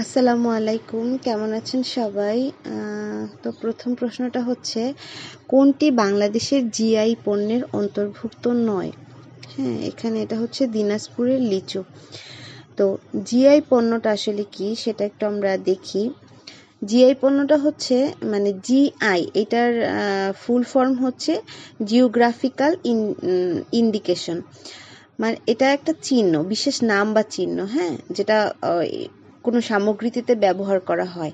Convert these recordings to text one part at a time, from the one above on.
আসসালামু আলাইকুম, কেমন আছেন সবাই? তো প্রথম প্রশ্নটা হচ্ছে, কোনটি বাংলাদেশের জিআই পণ্যের অন্তর্ভুক্ত নয়? হ্যাঁ এখানে এটা হচ্ছে দিনাজপুরের লিচু। তো জিআই পণ্যটা আসলে কি, সেটা একটু আমরা দেখি। জিআই পণ্যটা হচ্ছে মানে জিআই, এটার ফুল ফর্ম হচ্ছে জিওগ্রাফিক্যাল ইন্ডিকেশন। মানে এটা একটা চিহ্ন, বিশেষ নাম বা চিহ্ন হ্যাঁ যেটা কোনো সামগ্রীতে ব্যবহার করা হয়।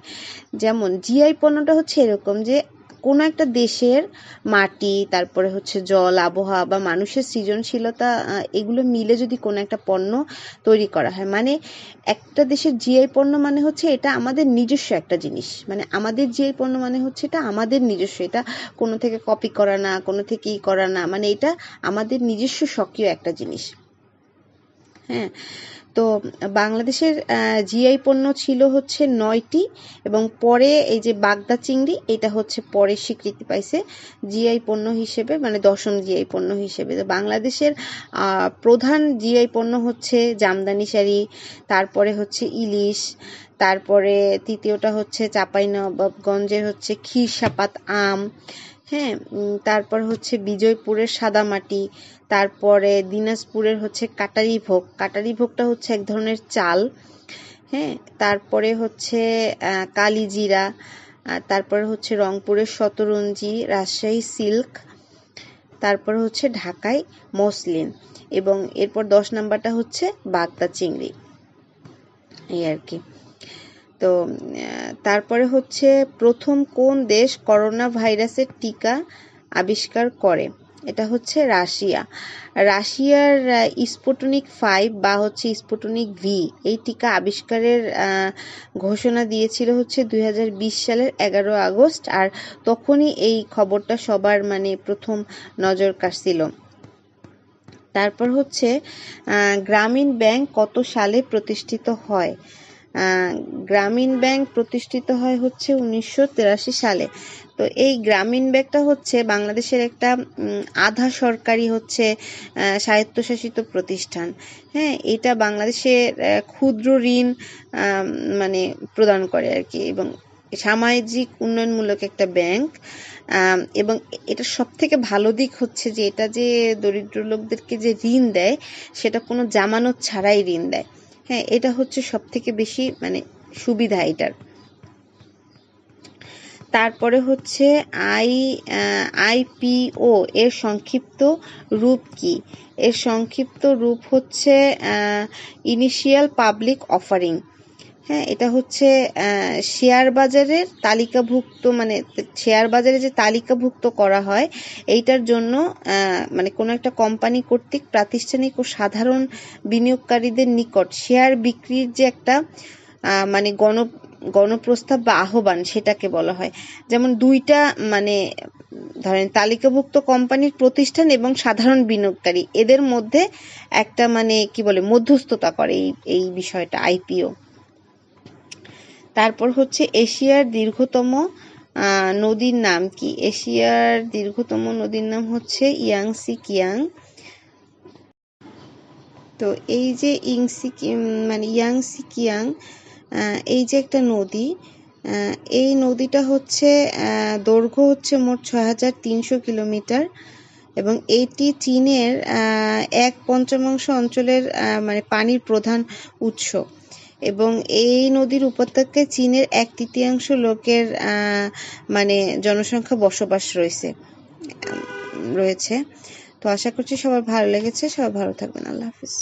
যেমন জিআই পণ্যটা হচ্ছে এরকম যে, কোনো একটা দেশের মাটি, তারপরে হচ্ছে জল, আবহাওয়া বা মানুষের সৃজনশীলতা এগুলো মিলে যদি কোনো একটা পণ্য তৈরি করা হয়। মানে একটা দেশের জিআই পণ্য মানে হচ্ছে এটা আমাদের নিজস্ব একটা জিনিস। মানে আমাদের জিআই পণ্য মানে হচ্ছে এটা আমাদের নিজস্ব। এটা কোনো থেকে কপি করা না, কোনো থেকে ই করা না। মানে এটা আমাদের নিজস্ব স্বকীয় একটা জিনিস। হ্যাঁ। তো বাংলাদেশের জিআই পণ্য ছিল হচ্ছে নয়টি এবং পরে এই যে বাগদা চিংড়ি, এটা হচ্ছে পরে স্বীকৃতি পাইছে জিআই পণ্য হিসেবে মানে দশম জিআই পণ্য হিসেবে। তো বাংলাদেশের প্রধান জিআই পণ্য হচ্ছে জামদানি শাড়ি, তারপরে হচ্ছে ইলিশ, তারপরে তৃতীয়টা হচ্ছে চাঁপাইনবাবগঞ্জের হচ্ছে ক্ষীরসাপাত আম হ্যাঁ তারপর হচ্ছে বিজয়পুরের সাদামাটি, তারপরে দিনাজপুরের হচ্ছে কাটারি ভোগ কাটারি ভোগটা হচ্ছে এক ধরনের চাল হ্যাঁ তারপরে হচ্ছে কালিজিরা তারপরে হচ্ছে রংপুরের শতরঞ্জি, রাজশাহী সিল্ক, তারপরে হচ্ছে ঢাকায় মসলিন এবং এরপর দশ নাম্বারটা হচ্ছে বাগদা চিংড়ি। এই আর কি। তো তারপরে হচ্ছে প্রথম কোন দেশ করোনা ভাইরাসের টিকা আবিষ্কার করে? এটা হচ্ছে রাশিয়া। রাশিয়ার স্পুটনিক ফাইভ বা হচ্ছে স্পুটনিক ভি এই টিকা আবিষ্কারের ঘোষণা দিয়েছিল হচ্ছে দুই হাজার বিশ সালের এগারো আগস্ট আর তখনই এই খবরটা সবার মানে প্রথম নজর কাটছিল তারপর হচ্ছে গ্রামীণ ব্যাংক কত সালে প্রতিষ্ঠিত হয়? গ্রামীণ ব্যাংক প্রতিষ্ঠিত হয় হচ্ছে উনিশশো তেরাশি সালে। তো এই গ্রামীণ ব্যাংকটা হচ্ছে বাংলাদেশের একটা আধা সরকারি হচ্ছে স্বায়ত্তশাসিত প্রতিষ্ঠান। হ্যাঁ এটা বাংলাদেশের ক্ষুদ্র ঋণ মানে প্রদান করে আর কি। এবং সামাজিক উন্নয়নমূলক একটা ব্যাংক এবং এটা সব থেকে ভালো দিক হচ্ছে যে এটা যে দরিদ্র লোকদেরকে যে ঋণ দেয়, সেটা কোনো জামানত ছাড়াই ঋণ দেয়। হ্যাঁ এটা হচ্ছে সব থেকে বেশি মানে সুবিধা এটার। তারপরে হচ্ছে আই আইপিও এর সংক্ষিপ্ত রূপ কি? এর সংক্ষিপ্ত রূপ হচ্ছে ইনিশিয়াল পাবলিক অফারিং হ্যাঁ এটা হচ্ছে শেয়ার বাজারের তালিকাভুক্ত মানে শেয়ার বাজারে যে তালিকাভুক্ত করা হয়, এইটার জন্য মানে কোনো একটা কোম্পানি কর্তৃক প্রাতিষ্ঠানিক ও সাধারণ বিনিয়োগকারীদের নিকট শেয়ার বিক্রির যে একটা মানে গণ, গণপ্রস্তাব বা আহ্বান সেটাকে বলা হয়। যেমন দুইটা মানে ধরেন তালিকাভুক্ত কোম্পানির প্রতিষ্ঠান এবং সাধারণ বিনিয়োগকারী, এদের মধ্যে একটা মানে কি বলে, মধ্যস্থতা করে এই এই বিষয়টা আইপিও তারপর হচ্ছে এশিয়ার দীর্ঘতম নদীর নাম কি? এশিয়ার দীর্ঘতম নদীর নাম হচ্ছে ইয়াংসি কিয়াং তো এই যে ইংসি মানে ইয়াংসি কিয়াং এই যে একটা নদী এই নদীটা হচ্ছে দৈর্ঘ্য হচ্ছে মোট ছয় হাজার তিনশো কিলোমিটার এবং এটি চীনের এক পঞ্চমাংশ অঞ্চলের মানে পানির প্রধান উৎস। এবং এই নদীর উপত্যকায় চীনের এক তৃতীয়াংশ লোকের মানে জনসংখ্যা বসবাস রয়েছে রয়েছে। তো আশা করছি সবার ভালো লেগেছে। সবাই ভালো থাকবেন। আল্লাহ হাফিজ।